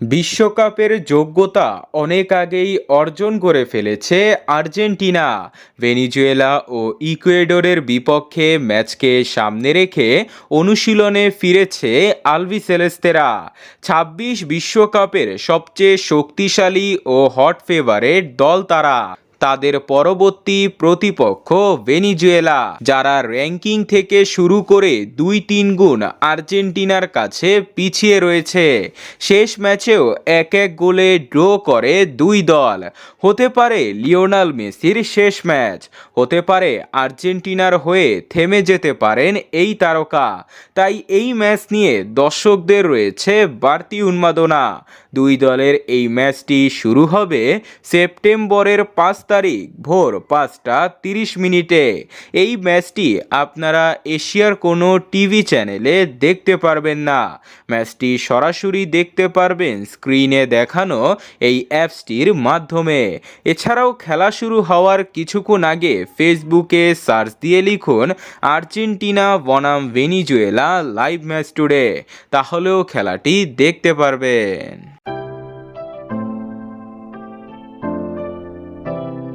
বিশ্বকাপের যোগ্যতা অনেক আগেই অর্জন করে ফেলেছে আর্জেন্টিনা। ভেনিজুয়েলা ও ইকুয়েডরের বিপক্ষে ম্যাচকে সামনে রেখে অনুশীলনে ফিরেছে আলভি সেলেস্তেরা ছাব্বিশ বিশ্বকাপের সবচেয়ে শক্তিশালী ও হট ফেভারেট দল তারা। তাদের পরবর্তী প্রতিপক্ষ ভেনিজুয়েলা, যারা র্যাঙ্কিং থেকে শুরু করে দুই তিন গুণ আর্জেন্টিনার কাছে পিছিয়ে রয়েছে। শেষ ম্যাচেও এক এক গোলে ড্র করে দুই দল। হতে পারে লিওনাল মেসির শেষ ম্যাচ। হতে পারে আর্জেন্টিনার হয়ে থেমে যেতে পারেন এই তারকা। তাই এই ম্যাচ নিয়ে দর্শকদের রয়েছে বাড়তি উন্মাদনা। দুই দলের এই ম্যাচটি শুরু হবে সেপ্টেম্বরের পাঁচ তারিখ, ভোর পাঁচটা তিরিশ মিনিটে। এই ম্যাচটি আপনারা এশিয়ার কোনো টিভি চ্যানেলে দেখতে পারবেন না। ম্যাচটি সরাসরি দেখতে পারবেন স্ক্রিনে দেখানো এই অ্যাপসটির মাধ্যমে। এছাড়াও খেলা শুরু হওয়ার কিছুক্ষণ আগে ফেসবুকে সার্চ দিয়ে লিখুন, আর্জেন্টিনা বনাম ভেনিজুয়েলা লাইভ ম্যাচ টুডে। তাহলেও খেলাটি দেখতে পারবেন।